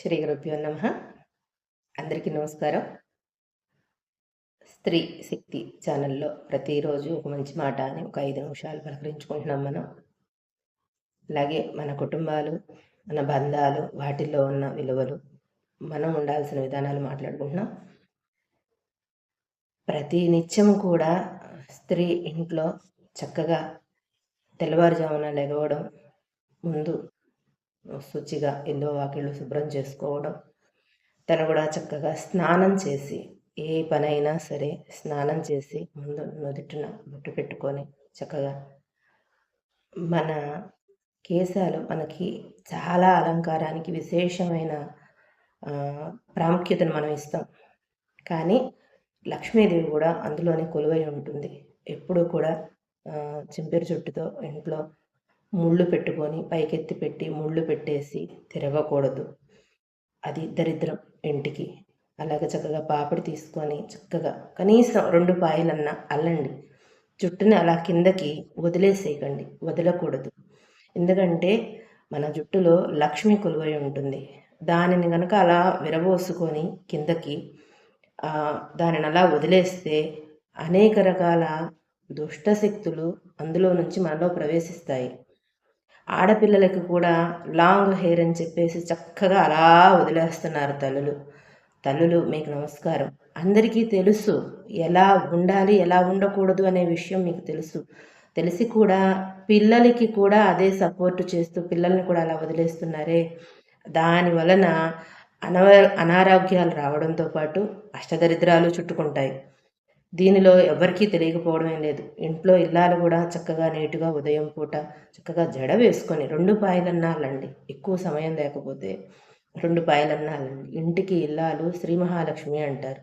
శ్రీ గురుభ్యో నమ. అందరికీ నమస్కారం. స్త్రీ శక్తి ఛానల్లో ప్రతిరోజు ఒక మంచి మాట అని ఒక ఐదు నిమిషాలు పలకరించుకుంటున్నాం మనం. అలాగే మన కుటుంబాలు మన బంధాలు వాటిల్లో ఉన్న విలువలు మనం ఉండాల్సిన విధానాలు మాట్లాడుకుంటున్నాం. ప్రతి నిత్యం కూడా స్త్రీ ఇంట్లో చక్కగా తెల్లవారుజామున లెగవడం ముందు శుచిగా ఇల్లు వాకిళ్ళు శుభ్రం చేసుకోవడం తను కూడా చక్కగా స్నానం చేసి ఏ పనైనా సరే స్నానం చేసి ముందు నుదుటిన బొట్టు పెట్టుకొని చక్కగా మన కేశాలు మనకి చాలా అలంకారానికి విశేషమైన ప్రాముఖ్యతను మనం ఇస్తాం. కానీ లక్ష్మీదేవి కూడా అందులోనే కొలువై ఉంటుంది. ఎప్పుడూ కూడా చింపిరి చుట్టుతో ఇంట్లో ముళ్ళు పెట్టుకొని పైకెత్తి పెట్టి ముళ్ళు పెట్టేసి తిరగకూడదు అది దరిద్రం ఇంటికి. అలాగే చక్కగా పాపిడి తీసుకొని చక్కగా కనీసం రెండు పాయలన్నా అల్లండి. జుట్టుని అలా కిందకి వదిలేసేయకండి. వదలకూడదు. ఎందుకంటే మన జుట్టులో లక్ష్మి కొలువై ఉంటుంది. దానిని కనుక అలా విరబోసుకొని కిందకి దానిని అలా వదిలేస్తే అనేక రకాల దుష్ట శక్తులు అందులో నుంచి మనలో ప్రవేశిస్తాయి. ఆడపిల్లలకి కూడా లాంగ్ హెయిర్ అని చెప్పేసి చక్కగా అలా వదిలేస్తున్నారు తల్లులు. తల్లులు మీకు నమస్కారం. అందరికీ తెలుసు ఎలా ఉండాలి ఎలా ఉండకూడదు అనే విషయం మీకు తెలుసు. తెలిసి కూడా పిల్లలకి కూడా అదే సపోర్ట్ చేస్తూ పిల్లల్ని కూడా అలా వదిలేస్తున్నారే. దాని వలన అనవ అనారోగ్యాలు రావడంతో పాటు అష్టదరిద్రాలు చుట్టుకుంటాయి. దీనిలో ఎవరికీ తెలియకపోవడం లేదు. ఇంట్లో ఇల్లాలు కూడా చక్కగా నీటుగా ఉదయం పూట చక్కగా జడ వేసుకొని రెండు పాయలన్నాలండి ఎక్కువ సమయం లేకపోతే రెండు పాయలన్నాలండి ఇంటికి ఇల్లాలు శ్రీ మహాలక్ష్మి అంటారు.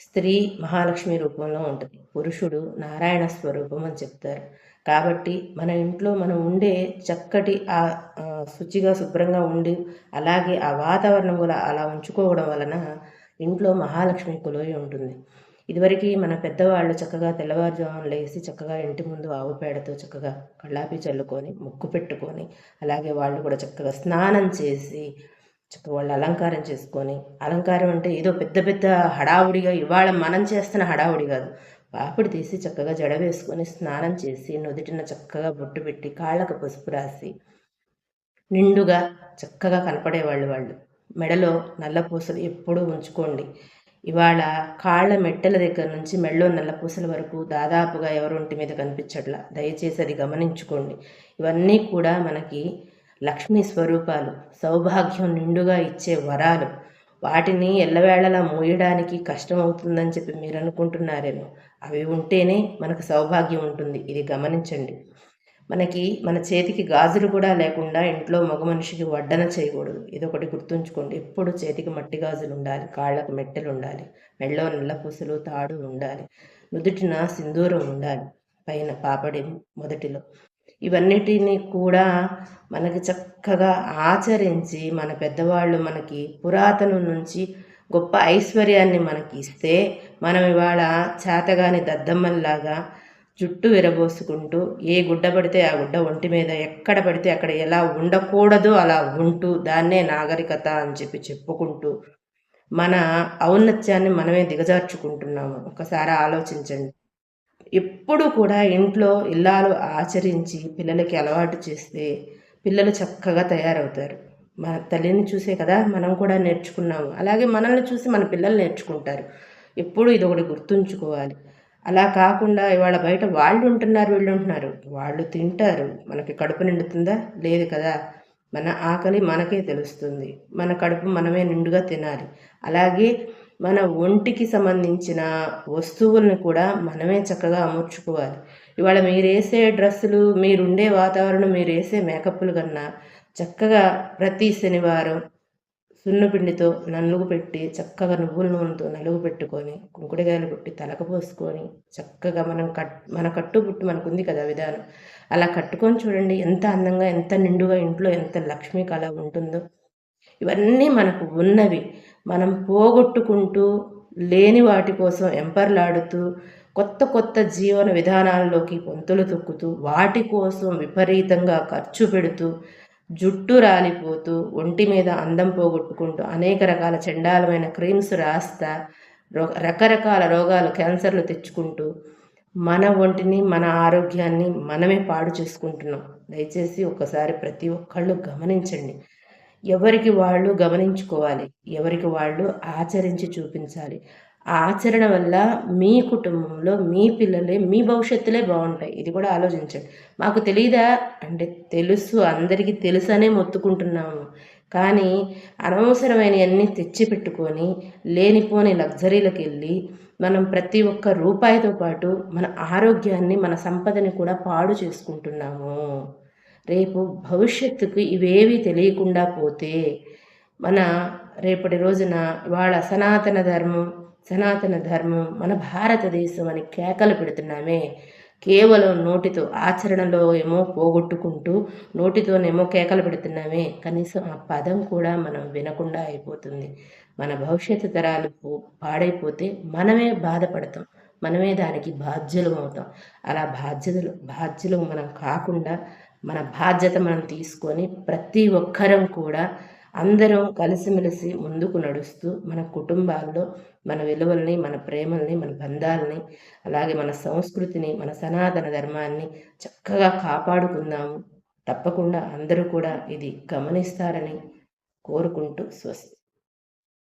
స్త్రీ మహాలక్ష్మి రూపంలో ఉంటుంది. పురుషుడు నారాయణ స్వరూపం అని చెప్తారు. కాబట్టి మన ఇంట్లో మనం ఉండే చక్కటి ఆ ఆ, శుచిగా శుభ్రంగా ఉండి అలాగే ఆ వాతావరణం కూడా అలా ఉంచుకోవడం వలన ఇంట్లో మహాలక్ష్మి కొలువై ఉంటుంది. ఇదివరకు మన పెద్దవాళ్ళు చక్కగా తెల్లవారుజామున లేసి చక్కగా ఇంటి ముందు ఆవు పేడతో చక్కగా కళ్ళాపి చల్లుకొని ముక్కు పెట్టుకొని అలాగే వాళ్ళు కూడా చక్కగా స్నానం చేసి చక్కగా వాళ్ళు అలంకారం చేసుకొని అలంకారం అంటే ఏదో పెద్ద పెద్ద హడావుడిగా ఇవాళ మనం చేస్తున్న హడావుడి కాదు. పాపిడి తీసి చక్కగా జడ వేసుకొని స్నానం చేసి నుదుటిన చక్కగా బొట్టు పెట్టి కాళ్ళకు పసుపు రాసి నిండుగా చక్కగా కనపడేవాళ్ళు వాళ్ళు. మెడలో నల్ల పూసలు ఎప్పుడూ ఉంచుకోండి. ఇవాళ కాళ్ళ మెట్టెల దగ్గర నుంచి మెళ్ళో నల్ల పూసల వరకు దాదాపుగా ఎవరొంటి మీద కనిపించట్లా. దయచేసి అది గమనించుకోండి. ఇవన్నీ కూడా మనకి లక్ష్మీ స్వరూపాలు సౌభాగ్యం నిండుగా ఇచ్చే వరాలు. వాటిని ఎల్లవేళలా మూయడానికి కష్టం అవుతుందని చెప్పి మీరు అనుకుంటున్నారేమో. అవి ఉంటేనే మనకు సౌభాగ్యం ఉంటుంది. ఇది గమనించండి. మనకి మన చేతికి గాజులు కూడా లేకుండా ఇంట్లో మగ మనిషికి వడ్డన చేయకూడదు. ఇదొకటి గుర్తుంచుకోండి. ఎప్పుడు చేతికి మట్టి గాజులు ఉండాలి. కాళ్ళకు మెట్టెలు ఉండాలి. మెళ్ళో నల్ల పూసలు తాడు ఉండాలి. నుదుటిన సింధూరం ఉండాలి. పైన పాపడి మొదటిలో. ఇవన్నిటిని కూడా మనకి చక్కగా ఆచరించి మన పెద్దవాళ్ళు మనకి పురాతనం నుంచి గొప్ప ఐశ్వర్యాన్ని మనకి ఇస్తే మనం ఇవాళ చేతగాని దద్దమ్మల్లాగా జుట్టు విరబోసుకుంటూ ఏ గుడ్డ పడితే ఆ గుడ్డ ఒంటి మీద ఎక్కడ పడితే అక్కడ ఎలా ఉండకూడదో అలా ఉంటూ దాన్నే నాగరికత అని చెప్పి చెప్పుకుంటూ మన ఔన్నత్యాన్ని మనమే దిగజార్చుకుంటున్నాము. ఒకసారి ఆలోచించండి. ఎప్పుడు కూడా ఇంట్లో ఇల్లాలు ఆచరించి పిల్లలకి అలవాటు చేస్తే పిల్లలు చక్కగా తయారవుతారు. మన తల్లిని చూసే కదా మనం కూడా నేర్చుకున్నాము. అలాగే మనల్ని చూసి మన పిల్లలు నేర్చుకుంటారు. ఎప్పుడు ఇది ఒకటి గుర్తుంచుకోవాలి. అలా కాకుండా ఇవాళ బయట వాళ్ళు ఉంటున్నారు వీళ్ళు ఉంటున్నారు. వాళ్ళు తింటారు. మనకి కడుపు నిండుతుందా? లేదు కదా. మన ఆకలి మనకే తెలుస్తుంది. మన కడుపు మనమే నిండుగా తినాలి. అలాగే మన ఒంటికి సంబంధించిన వస్తువులను కూడా మనమే చక్కగా అమర్చుకోవాలి. ఇవాళ మీరేసే డ్రెస్సులు మీరుండే వాతావరణం మీరు వేసే మేకప్లు కన్నా చక్కగా ప్రతి శనివారం సున్నపిండితో నలుగు పెట్టి చక్కగా నువ్వుల నూనెతో నలుగు పెట్టుకొని కుంకుడుగాయలు పుట్టి తలకు పోసుకొని చక్కగా మనం కట్ మన కట్టుబుట్టు పుట్టి మనకుంది కదా విధానం. అలా కట్టుకొని చూడండి ఎంత అందంగా ఎంత నిండుగా ఇంట్లో ఎంత లక్ష్మీ కళ ఉంటుందో. ఇవన్నీ మనకు ఉన్నవి. మనం పోగొట్టుకుంటూ లేని వాటి కోసం ఎంపర్లాడుతూ కొత్త కొత్త జీవన విధానాల్లోకి పొంతులు తొక్కుతూ వాటి కోసం విపరీతంగా ఖర్చు పెడుతూ జుట్టు రాలిపోతూ ఒంటి మీద అందం పోగొట్టుకుంటూ అనేక రకాల చండాలమైన క్రీమ్స్ రాస్తా రకరకాల రోగాలు క్యాన్సర్లు తెచ్చుకుంటూ మన ఒంటిని మన ఆరోగ్యాన్ని మనమే పాడు చేసుకుంటున్నాం. దయచేసి ఒకసారి ప్రతి ఒక్కళ్ళు గమనించండి. ఎవరికి వాళ్ళు గమనించుకోవాలి? ఎవరికి వాళ్ళు ఆచరించి చూపించాలి? ఆచరణ వల్ల మీ కుటుంబంలో మీ పిల్లలే మీ భవిష్యత్తులే బాగుంటాయి. ఇది కూడా ఆలోచించండి. మాకు తెలియదా అంటే తెలుసు. అందరికీ తెలుసనే మొత్తుకుంటున్నాము. కానీ అనవసరమైనవన్నీ తెచ్చిపెట్టుకొని లేనిపోని లగ్జరీలకు వెళ్ళి మనం ప్రతి ఒక్క రూపాయితో పాటు మన ఆరోగ్యాన్ని మన సంపదని కూడా పాడు చేసుకుంటున్నాము. రేపు భవిష్యత్తుకు ఇవేవి తెలియకుండా పోతే మన రేపటి రోజున వాళ్ళ సనాతన ధర్మం సనాతన ధర్మం మన భారతదేశం అని కేకలు పెడుతున్నామే. కేవలం నోటితో ఆచరణలో ఏమో పోగొట్టుకుంటూ నోటితోనేమో కేకలు పెడుతున్నామే. కనీసం ఆ పదం కూడా మనం వినకుండా అయిపోతుంది. మన భవిష్యత్తు తరాలు పాడైపోతే మనమే బాధపడతాం. మనమే దానికి బాధ్యులం అవుతాం. అలా బాధ్యతలు బాధ్యులు మనం కాకుండా మన బాధ్యత మనం తీసుకొని ప్రతి ఒక్కరం కూడా అందరం కలిసిమెలిసి ముందుకు నడుస్తూ మన కుటుంబాల్లో మన విలువల్ని మన ప్రేమల్ని మన బంధాలని అలాగే మన సంస్కృతిని మన సనాతన ధర్మాన్ని చక్కగా కాపాడుకుందాము. తప్పకుండా అందరూ కూడా ఇది గమనిస్తారని కోరుకుంటూ స్వస్తి